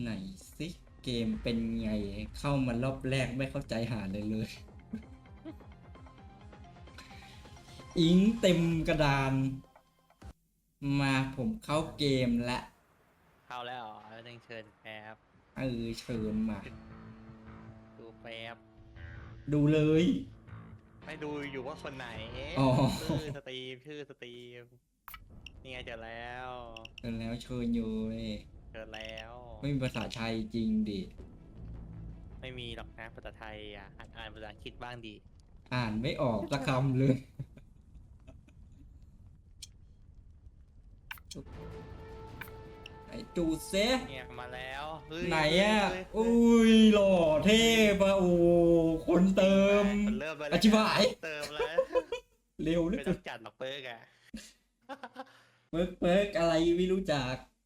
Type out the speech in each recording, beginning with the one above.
ไหนสิเกมเป็นไงเข้ามารอบแรกไม่เข้าใจหาเลยเลย อิงเต็มกระดาน มาผมเข้าเกมและเข้าแล้วเหรอแล้วต้องเชิญแป๊บเออเชิญมา ดูแป๊บดูเลย ไม่ดูอยู่ว่าคนไหนอ๋อ ชื่อสตรีมชื่อสตรีมนี่ไงเจอแล้วเชิญแล้วเชิญอยู่เว้ย เจอแล้ว ไม่มีภาษาไทยจริงดิไม่มีหรอกนะภาษาไทยอะหัดอ่านภาษาอังกฤษบ้างดี อ่านไม่ออกสักคำเลย ไอจูเซเนี่ยมาแล้วเฮ้ยไหนอะ เฮ้ยเฮ้ยอุ้ยหล่อเท่ปะโอ้คนเติมคนเริ่มเลยอธิบาย เติมแล้วเร็วเหลไม่ยต้องจัดหรอกเปิร์กอะ เปิกเปิกอะไรไม่รู้จักแ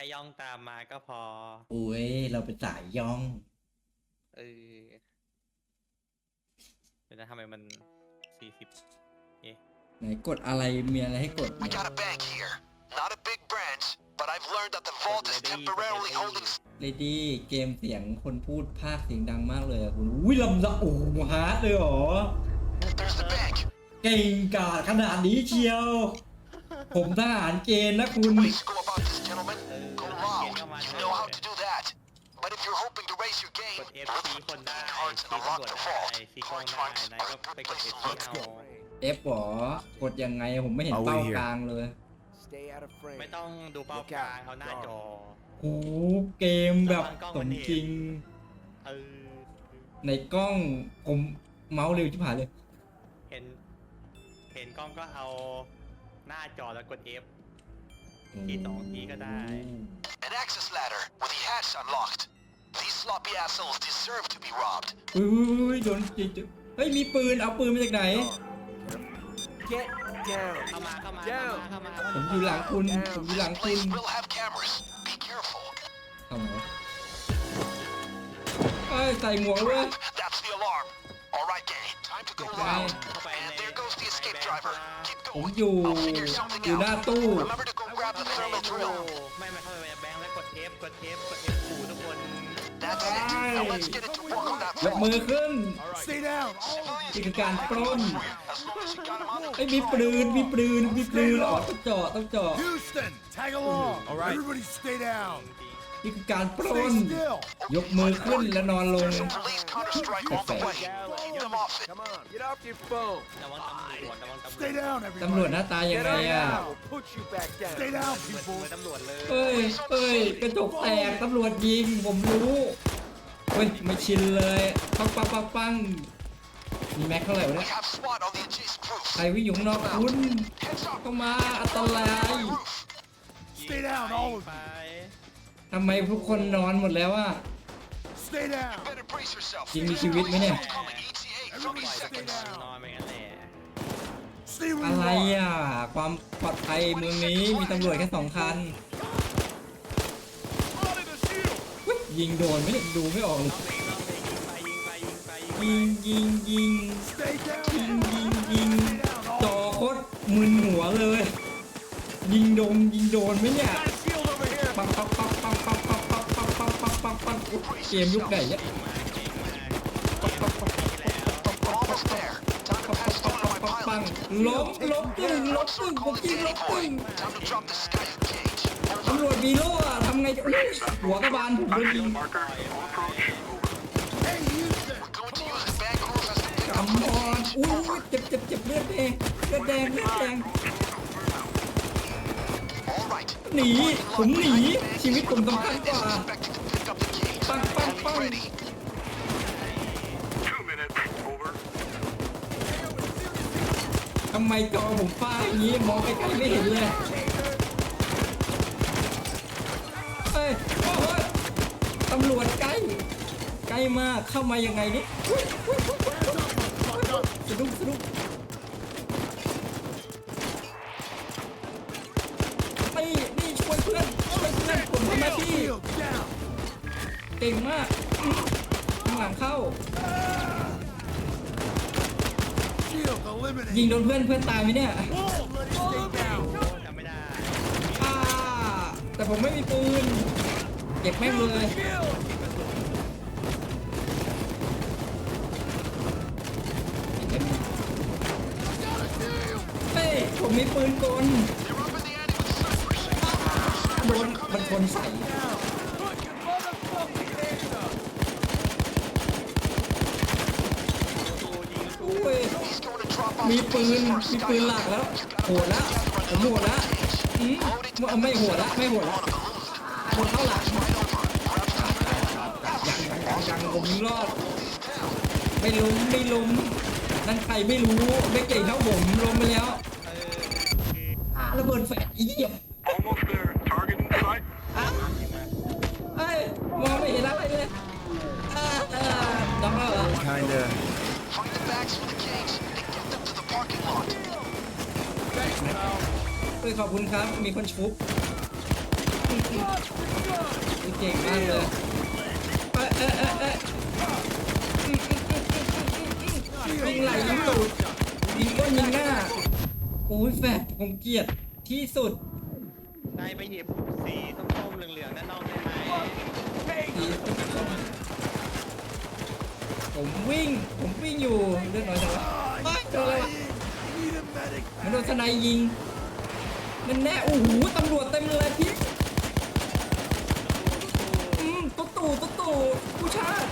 ค่ย่องตามมาก็พอโอ้ยเราเป็นสายย่อง เออเดี๋ยวนะทำไมมันสี่สิบเอ๊ะไหนกดอะไรมีอะไรให้กด We got a bank here. Not a big branch, but I've learned that the vault is temporarily holding เลดี้เกมเสียงคนพูดภาคเสียงดังมากเลยอะคุณอุ้ยลำดับโอ้โหฮาร์ดเลยเหรอ There's the bank. เก่งกาจขนาดนี้เชียว ผมทหารเกณฑ์นะคุณ Ways to go about this, gentlemen. Go Uh, loud. yeah, come on, You come know on. how to do that. But if you're hoping to raise your ก game, ด F look ซี for คน the ได้ bank cards ซี and ตำร unlock วจ the ได้ vault. ซีกล้อง Foreign ได้ crimes นาย are ก็ a good ไปกด place เอ to ฟซี look. เอา F หรอกดยังไงผมไม่เห็น I'll เป้า wait here. กลางเลย Stay out of frame. ไม่ต้องดูเป้ากลางเอาหน้าจอ โอ้โหเกมแบบสมจริง เออ ในกล้องผมเมาส์เร็วชิบหายเลย เห็น เห็นกล้องก็เอาหน้าจอแล้วกด F ทีสองทีก็ได้ An access ladder with the hatch unlocked. These sloppy assholes deserve to be robbed. อุ้ยโดนจิตเฮ้ยมีปืนเอาปืนมาจากไหน Get down. เข้ามาเข้ามาเข้ามาเข้ามาผมอยู่หลังคุณผมอยู่หลัง This คุณ place will have cameras. Be careful. ทำไมวะเอ้ยใส่หมวกเว้ย That's the alarm. All right, gang. Time to go Okay. loud. เข้าไปใน And there goes the escape driver. Keep ผม going. อยู่ I'll figure something อยู่หน้า out. ตู้ Remember to go grab the เข้าไปใน thermal ตู้ drill. ไม่ไม่เข้าไปในแบงค์แล้วกด F กด F กด F ขู่ทุกคน That's it. Now let's get it to work on that ยกมือ vault. ขึ้น Stay down. Civilians นี่คือ can การ go ปล้น as long as you got 'em on the ไอ้ยมีปืนมีปืนมีปืนอ๋อต้องเจาะต้องเจาะ Houston, tag along. All right. Everybody stay down. นี่คือการปล้น ยกมือขึ้นและนอนลงแกระวัตำรวจตำรวจหน้าตายังไงอะเอ้ยเอ้ยกระจกแตกตำรวจยิง ผมรู้เฮ้ยไม่ชินเลยปังปังปังปังมีแม็กเท่าไหร่วะเนี่ยใครวิ่งอยู่นอกคุณเข้ามาอันตราย ไป ทำไมทุกคนนอนหมดแล้วอะ Stay down. Better brace yourself. จริงมีชีวิตไหมเนี่ย Coming ETA ปล่อย30สักคน seconds. นอนไปงั้นแหละ Stay where อะ you ไร are. อะ ความปลอดภัยเมืองนี้มีตำรวจแค่สองคัน Spotted a shield. อุ๊ยยิงโดนไหมเนี่ยดูไม่ออกเลยต้องไปต้องไปยิงไปยิงไปยิงไปยิงไปยิงยิงยิง Stay ยิง down. ยิงยิง Stay down, จ all อ of โคตรมึนหัวเลย ยิงโดนยิงโดนไหมเนี่ย you. ปังปังปังปังปังปังปังปังปังปังปังปังเกมยุคไหนเนี่ยปังล้มล้มตึงล้มตึงผมยิงล้มตึงตำรวจมีโล่อะทำไงจะหัวกระบาลผมโดนยิงกำมอนอุ้ยเจ็บเจ็บเจ็บเลือดแดงเลือดแดงเลือดแดง หนี ผมหนี ชีวิตผมสำคัญกว่า expected to pick up the cage. Bang, bang, Enemy bang. ready. Two minutes. Over. ทำไมจอผมฟ้าอย่างนี้ มองไปไกลไม่เห็นเลยเฮ้ยโอ้โหตำรวจใกล้ ใกล้มาก เข้ามายังไงนี่สะดุ้งสะดุ้ง เก่งมากข้างหลังเข้า Shield ยิง eliminated. โดนเพื่อนเพื่อนตายไหมเนี่ย Stay down. จำไม่ได้อ่าแต่ผมไม่มีปืน เก็บแม่งเลย Shield! เฮ้ย ผมมีปืนกล They're up in the ante with snipers. โดนมันคนใส่ Put your motherfucking hands up! อุ้ยมีปืน มีปืนหลักแล้วโหดละผมโหดละอืมไม่โหดละไม่โหดละโหดเท่าหลังยังยังผมรอด ไม่ล้มไม่ล้มนั่นใครไม่รู้ ไม่เก่งเท่าผมล้มไปแล้วอะระเบิดแฟดอีเหี้ย ขอบคุณครับ มีคนชุบเก่งมากเลยเอ้ยเอ้ยเอ้ยเอ้ยยิงไหลยิงตูดยิงก้นยิงหน้าโอ้ยแฟดผมเกลียดที่สุดได้ไปหยิบสีส้มๆเหลืองๆด้านนอกได้ไหมสีส้มผมวิ่ง ผมวิ่งอยู่เรื่องน้อยจังวะเฮ้ยโดนอะไรวะมันโดนสไนยิง นั่นแน่โอ้โหตำรวจเต็มเลยพี่อืมตุ๊ตู่ตุ๊ตู่ผู้ชาติ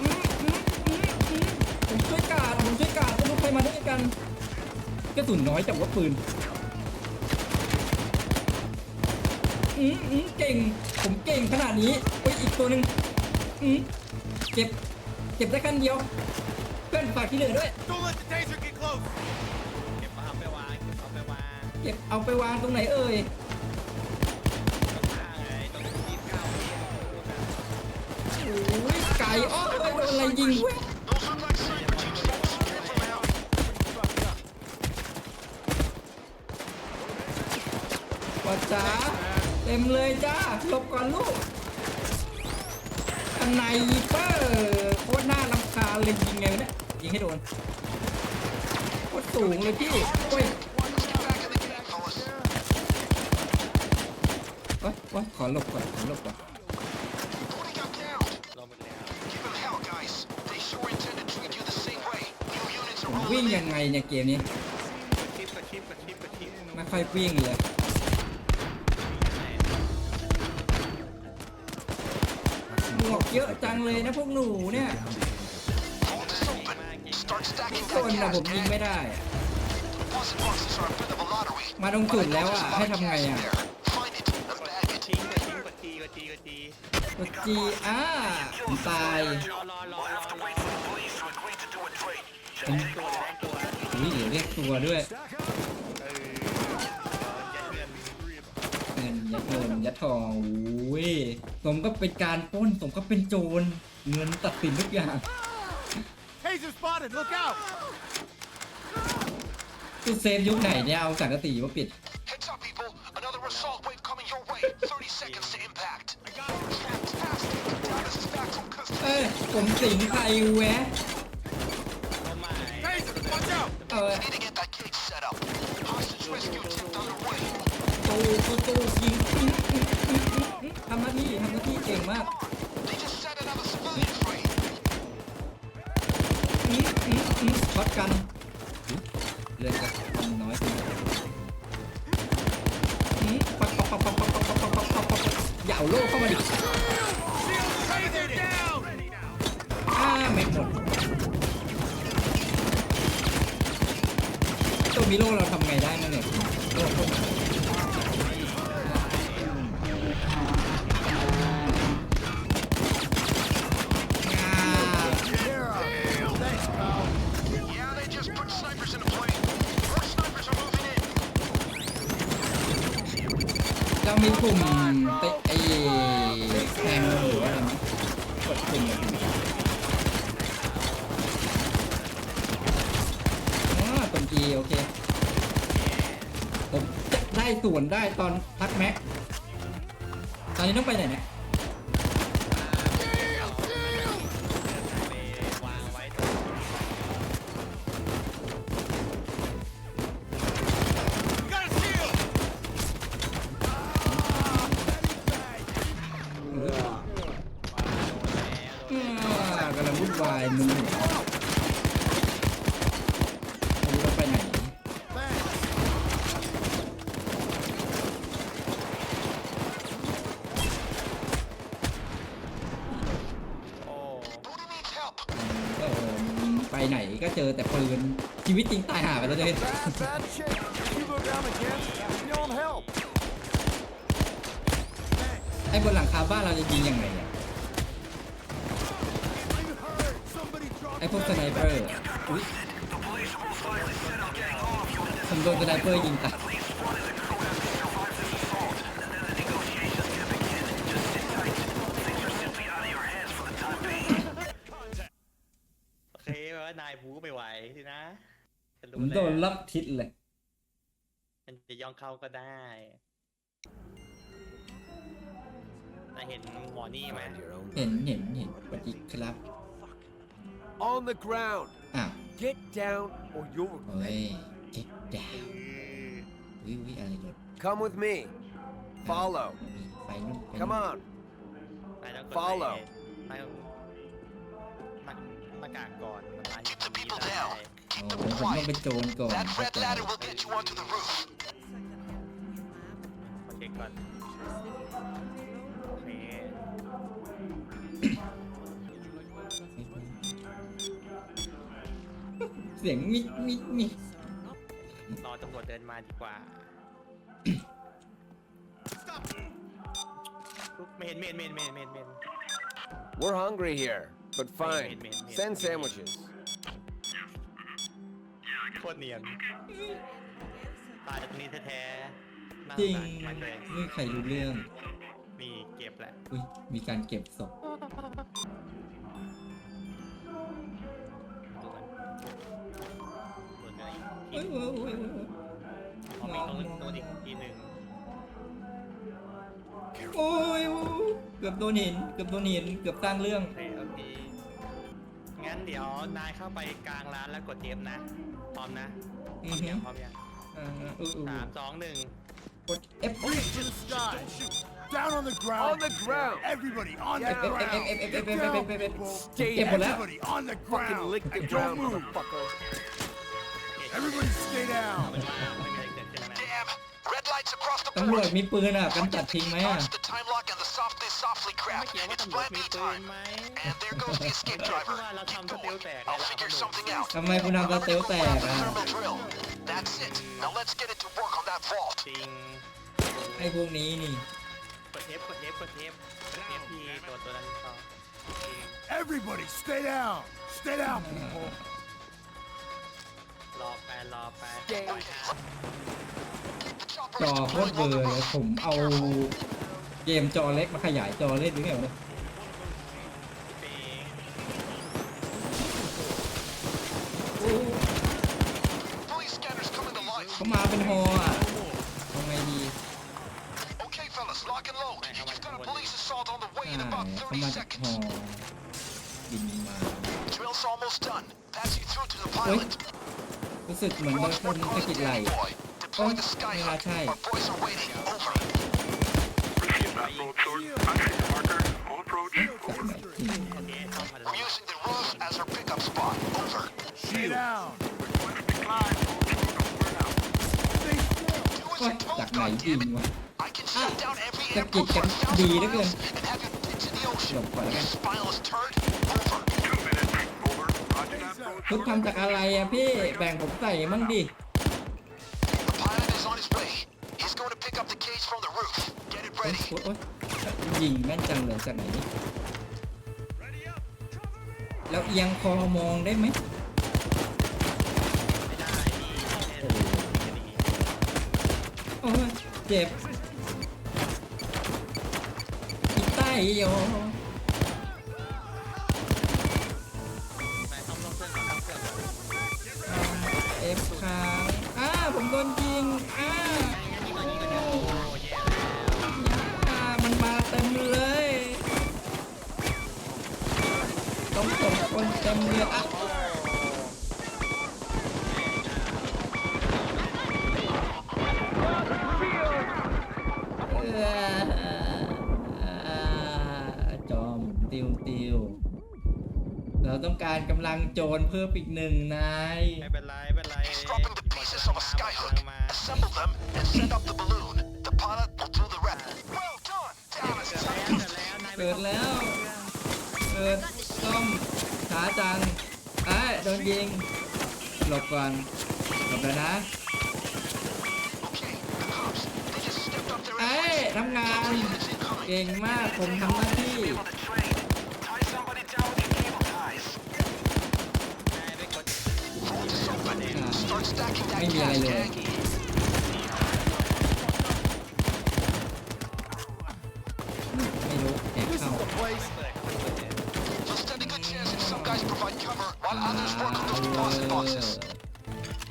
อืมอืมอืมอืมผมช่วยกาดผมช่วยกาดไม่รู้ใครมาด้วยกันกระสุนน้อยแต่ว่าปืนอืมอืมเก่ง ผมเก่งขนาดนี้โอ้ยอีกตัวหนึ่งอืมเก็บ เก็บได้คันเดียว เพื่อนฝากที่เหลือด้วย Don't let the taser get close. ก็บเอาไปวางตรงไหนเอ่ยไงตรงที่เก้าเมตรโอ้ยไก่อ้อเอ้ยโดนอะไรยิงเว้ยว่าจ๋าเต็มเลยจ้าหลบก่อนลูกอันไหนเปอร์โคตรน่ารำคาเลยยิงไงวะเนี่ยยิงให้โดนโคตรสูงเลยพี่โอ้ย โอ้ยโอ้ยขอหลบก่อนขอหลบก่อน Putting up down. ลงไปแล้ว Give them hell, guys. They sure intend to treat you the same way. New units ผ are มวิ่ง rolling ยัง in. ไงเนี่ยเกมนี้ชิปกระชิบกระชิบกระชิบไม่ค่อยวิ่งเลยหมวกเยอะจังเลยนะพวกหนูเนี่ย Hold this open. Start stacking ค that นนะ gas, ผมยิง man. ไม่ได้อะ Deposit boxes are a bit of a lottery. มาตรง But จุ I ด know แล้ว there's อะ a ให้ lot of ทำไง gas in อะ there. แดงตัวอุ้ยเดี๋ยวเรียกตัวด้วยเออยัดเงินเนยัดเงินยัดทองอุ้ยสมก็เป็นการป้นสมก็เป็นโจร เงินตัดสินทุกอย่าง Taser spotted. Look out. คือเซฟยุคไหนเนี่ยเอาสังกะสีมาปิด ยผมสิงใครแวะเข้ามา Taser. Watch out. เอา We need to get that cage set up. Hostage rescue team underway. ตูตูตูยิงอื้ออื้ออื้ออื้ออื้อทำหน้าที่ทำหน้าที่เก่งมาก They just set another civilian free. อื้ออื้ออื้อช็อตกันเลือดก็ทำน้อยไปอื้อปักปักปักปักปักปักปักปักปักปักปักอย่าเอาโล่เข้ามาดิ มิโลเราทำไงได้นั่นเนี่ย ได้ตอนพักแม็ก ตอนนี้ต้องไปไหนเนี่ย Bad, bad chick. You go down again. You don't help. ไอ้บนหลังคาบ้านเราจะยิงยังไงอะ You heard. Somebody drop ไอ้พวกสไนเปอร์อุ๊ยผมโดนสไนเปอร์ยิงตาย ผมรู้โดนแล้วรับทิศเลย มันจะย่องเข้าก็ได้นายเห็นหมอนี่ไหม Mind your own. เห็นเห็นเห็นสวัสดีครับ On the ground. อ้าว Get down or you'll เฮ้ยเจ็ดดาววิววิอะไรรถ come with me. Follow. ไปนู่นไปนู่น Come on. นายต้องกด Follow นายต้องหน้าหน้ากากก่อนมันมาอย่าง Keep the นี้ people ได้ down. โอ้ Keep ผม them ต้อง quiet. เป็นโจรก่อน That เข้า red ใจ ladder will get you onto the roof. ขอเช็คก่อนโอเค เสียงมิดมิดมิด รอตำรวจเดินมาดีกว่าเมนเมนเมนเมนเมนเมน We're hungry here, but fine. Wait, wait, wait, Send wait. sandwiches. โคตรเนียน ตายตรงนี้แท้ๆน่าจริงสงสารมากเลยไม่มีใครรู้เรื่องนี่เก็บแหละ อุ้ยมีการเก็บศพดูกันส่วนอะไรอีกเอ้ยเอ้ยเอ้ยเอ้ยเอามีตรงตรงอีกทีหนึ่งโอ้ยโอ้ยเกือบโดนหินเกือบโดนหินเกือบสร้างเรื่อง โอเคโอเคงั้นเดี๋ยวนายเข้าไปกลางร้านแล้วกดเอฟนะ พร้อมนะ อื พร้อ อ ม ฮึ ยังพร้อมยัง อ่าเออเออ สามสองหนึ่ง กด F F Reach to the sky. Down on the ground. On the ground. Everybody on Yeah. the F F ground. F F F Get F F down, F F F people. เจ๊ เก็บหมดแล้ว Everybody on the Fucking ground. lick the And ground, don't move. motherfucker. Everybody stay เอา down. ตำรวจ board. มีปืนอ่ะกันจัดทิ้งไหมอ่ะ Charge the time lock and the softly softly ไม่ crap. เกี่ยวว่า It's ตำรวจ plan มี B ปืน time. ไหม And there goes the escape เพ driver. ราะว่าเรา Keep ทำสเตล going. แตก I'll figure something out. ทำไมคุณทำสเตลแตก The อ่ะ thermal drill. That's it. Now let's get it to work on that vault. จริง ไอ้พวกนี้นี่ กด F กด F กด F กด F ที่ตัวตัวนั้นต่อจริง Everybody stay down. Stay down, people. รอไปรอไป จ is อโคตร deploying เบล on อ the เลย roof. ผม Be เอา careful. เกมจอเล็กมาขยายจอเล่นหรือไงวะเนี่ยเป๋งโอ้ Police scanners coming to life. เขามาเป็นฮออะทำไงดี Okay, fellas, lock and load. You've got a police assault on the way ใช่ in about เขา30มาจากฮอ seconds. บินมา Drill's almost done. Pass you through to the Wait. pilot. รู้สึกเหมือนโดน Watch คน what สะกิดไหล Danny boy. Deploy the Oh, sky yeah, hunt. right. Our boys are waiting. Over. Appreciate that, Road Sword. Country marker, on approach. จากไหนที่โอเคเข้ามาแล้ว We're using the roof as our pickup spot. Over. Stay down. Request decline. Over now. Stay still. Do as โอ๊ย you're จาก told, ไหนยิง goddammit. วะ I can shut down every สะกิด airport กัน for a ดี thousand เหลือเกิน miles and have you into the หล ocean. บก่อนแล้ว You กัน spineless turd. Over. Two minutes. Over. Roger that, Road ทุก Sword. ทำจากอะไรอะพี่ แบ่งผมใส่มั่งดิ ยโอ้ยยิงแม่นจังเลยจากไหนนี่แล้วเอียงคอมองได้ไหมโอ้ยเจ็บอีใต้ยอ ติวติวแล้วต้องการกำลังโจรเพิ่มอีกหนึ่งนาย ไม่เป็นไรไม่เป็นไร He's dropping the pieces of a กำ skyhook. ลังมา Assemble them and set up the balloon. The pilot will do the rest. Well done, Dallas. เกิดแล้วเกิดแล้วนายไม่เกิดแล้วเกิดต้อมช้าจังไอ้ยโดนยิง หลบก่อน หลบแล้วนะ Okay, the cops. They just stepped up their ไอ้ย efforts. ทำงาน Units incoming. เก่งมากผมทำหน้าที่ On the train. ไม่มีอะไร cash, เลย gang. ไม่รู้แอบเข้า You'll stand a good chance if some guys provide cover while others work on those deposit boxes.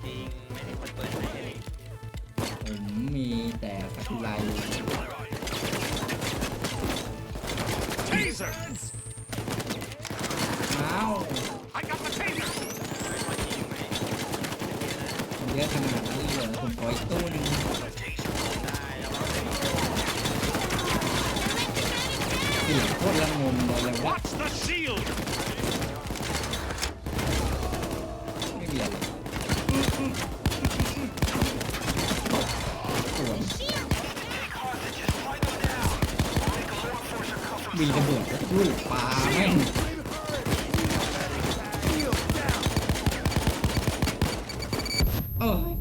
จริงไม่มีคนเปิดให้เลยผมมีแต่สักุไร Taser! อ้าว วีระเบิดลูกปลาแม่งเออ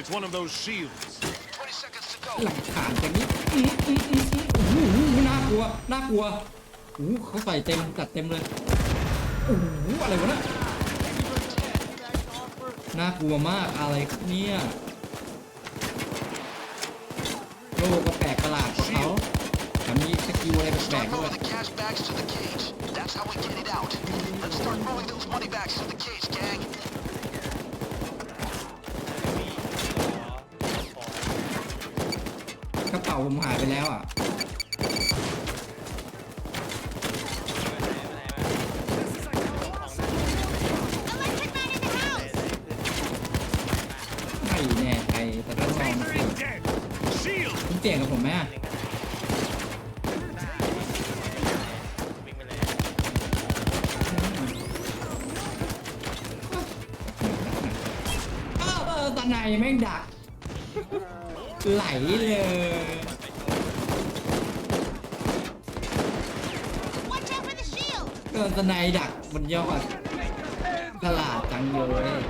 It's one of those shields. 20 seconds to ห go. ลักฐานจากนี้อื้ออื้ออื้ออื้อโอ้โหน่ากลัวน่ากลัวโอ้โหเขาใส่เต็มจัดเต็มเลยโอ้โหอะไรวะเนะน่ากลัวมากอะไรครับเนี่ยโลกก็แปลกประหลาดกว่าเขาแถมมีสกิลอะไรแปล Start กๆด้วย moving the cash bags to the cage. That's how we get it out. Let's start moving those money bags to the cage, gang. กระเป๋า ผมหายไปแล้วอะไม่แน่ใจแต่ต้องลอง Taser สิ is dead! Shield! คุณเสี่ยงกับผมไหมอะวิ่งไปเลยเออเออตาในแม่งดักไหลเลย ดนตาในดักบนยอดตลาดจังเลย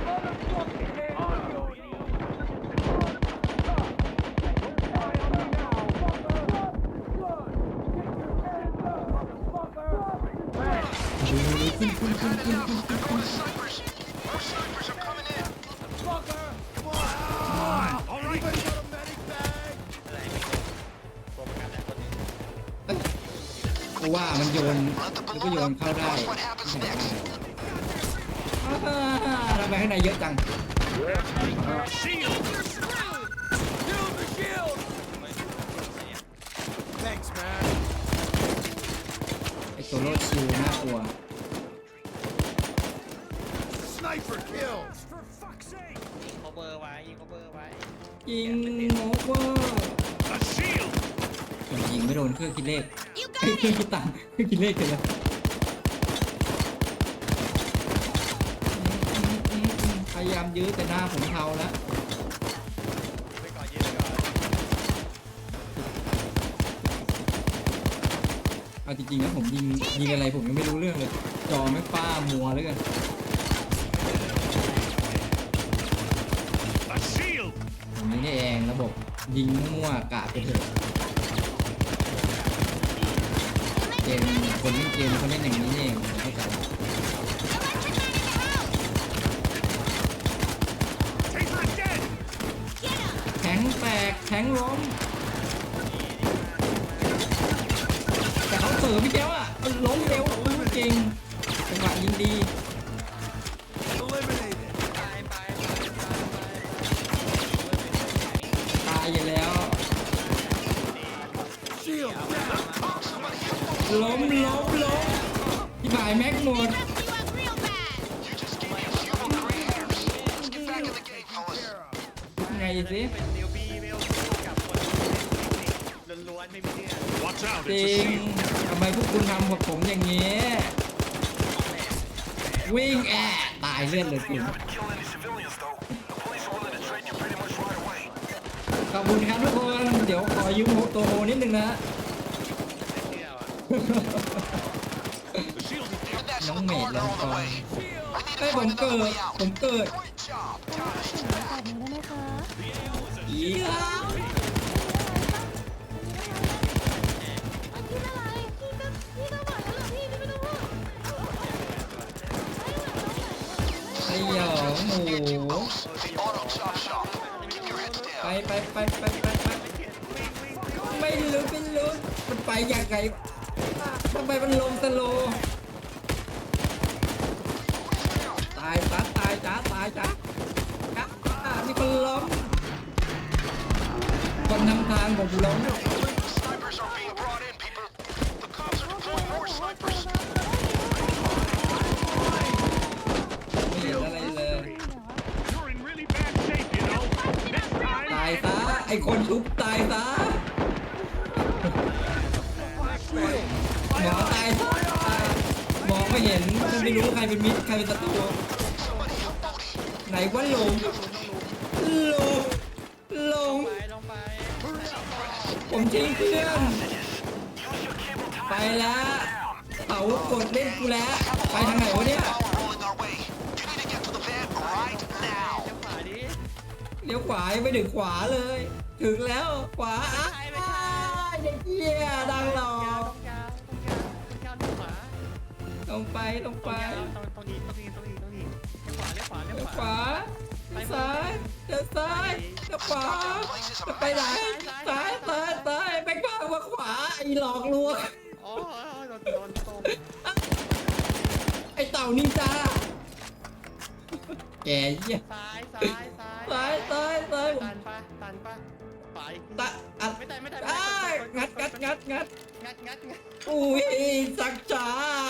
เพราะว่ามันโยน Let the แล้วก็ balloon โยน up เข้า and ได้ watch what happens next. อ่าทำไมข้างในเยอะจัง Shield! Shield the shield! Thanks, man. ไอตัวโรดชิวน่ากลัว Sniper kills! For fuck's sake! ยิง cover ไว้ยิง cover ไว้ยิงโมเวอร์ A shield! ผมยิงไม่โดนเครื่องคิดเลข ไอเครื่องคิดตังค์เครื่องคิดเลขกันเลยพยายามยื้อแต่หน้าผมเทาแล้วไปก่อนยืนไปก่อนเอาจริงๆนะผมยิงยิงอะไรผมยังไม่รู้เรื่องเลย จอไม่ฟ้ามัวเลยกัน A shield! อย่างนี้นี่เองระบบยิงมั่วๆกะไปเถอะเกม คนเล่นเกมเขาเล่นอย่างนี้เองเข้าใจ Taser is dead! งล้มแต่เขาเสือพี่แก้วอะล้มเร็วจริงจังหวะยิงดีตายอยู่แล้วล้ม แม็กหมด You just gave me a few more gray hairs. Let's get back in the game, fellas. ไงสิ เป็นนิวบี้เวลกับคนล้วนๆไม่มีเนี่ย Watch out, จ it's ริ a ง shield. ทำไมพวกคุณทำกับผมอย่างนี้ วิ่งแอะตายเลือดเลยคุณ Haven't killed any civilians, though. The police are willing to train you pretty much right away. ขอบคุณครับทุกคน เดี๋ยวขอยืมตัวโฮนิดนึงนะเชื่อว่ะ เมด corridor ลอง on ฟั the ง way. I need เฮ้ผมเกิดผมเกิดแบบนี้ได้ไหมคะอีหาพี่อะไรพี่ก็พี่ก็บอกแล้วเหรอพี่พี่ไม่ต้องพูดไอหยองหมูไปไปไปไปไปไปไม่รู้ไม่รู้มันไปอย่างไรทำไมมันลงสโลว์ตาย จ้าตายจ้าจ้ามีคนล้มคนนำทางขอกล้มไอตายซะไอคนลุกตายซะหมอตายซะมองไม่เห็นนไม่รู้ใครเป็นมิตรใครเป็นศัตรู ไหนว่าลงลงลง ไปลงไปผมทิ้งเพื่อน ไปแล้วเผากดเล่นกูแล้ว ไปทางไหนวะเนี่ย Power rolling our way. You need to get to the van right now. ขวาดิเลี้ยวขวายังไม่ถึงขวาเลย ถึงแล้วขวาอ้ายเด็กเหี้ยดังหรอตรกงยาวตรงยาวตรงยาวตรงขวาลงไปลงตรไปงยาวตรงตรงนี้ตรงนี้ตรงนี้ตรงนี้ ขวาเลี้ยวขวาเลี้ยวเลี้ยวขขวาวาเลี้ยวซ้ายเลี้ยวซ้ายเลี้ยวขวาจะไปไหนซ้ายซ้ายซ้ายไปขวามาขวาไอ้หลอกลวงโอ้ยโดนโดนตรงไอ้เต่านินจาแกเหี้ยซ้ายซ้ายซ้ายซ้ายซ้ายซ้ายตันปะตันปะไปตะอัดไม่ตันไม่ตันอ้ายงัดงัดงัดงัดงัดงัดงัดอุ้ยสักจ๋า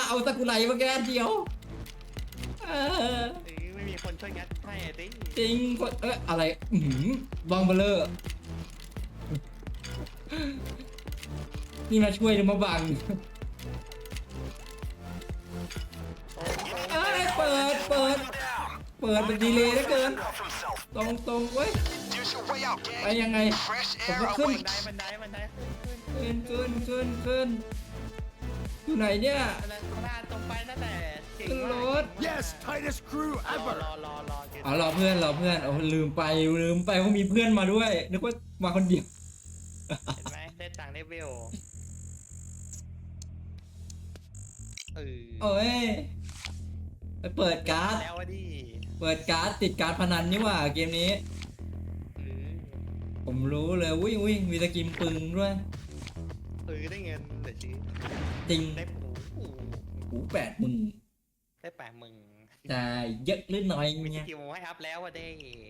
เอาสกุไลมาแกเดียวเออ เอ้ยไม่มี คนช่วยงัดให้อะติจริงคนเอ้ยอะไรอือหือบังเบลเลอร์นี่มาช่วยหรือมาบังเอ้ยเปิดเปิด เปิดเป็นดีเลยเหลือเกิน ตรงตรงๆเว้ย There's your way out, ไป gang. ยังไง Fresh ผม air ก็ขึ้นบันได awaits. บันไดบันไดขึ้นขึ้นขึ้นขึ้นขึ้นขึ้น อยู่ไหนเนี่ยบันไดข้างหน้าตรงไปนั่นแหละเก่งขึ้นมากรถ Yes, tightest crew รอ ever. รอรอรอเดี๋ยวอ๋อรอเพื่อนรอเพื่อนโอ้ลืมไปลืมไปว่ามีเพื่อนมาด้วยนึกว่ามาคนเดียว เห็นไหมได้ตังค์ได้เวลเออโอ้ยไปเปิดการ์ด แล้วอะดิเปิดการ์ดติดการ์ดพนันนี่หว่าเกมนี้ เออผมรู้เลยอุ้ยอุ้ยมีสกินปึงด้วย เออได้เงินเดี๋ยวชื่อจริงได้ปูปูหูแปดหมึงได้แปดหมึงจะเยอะหรือน้อยมีสเนี่ย กิลให้อัพแล้วอะเด้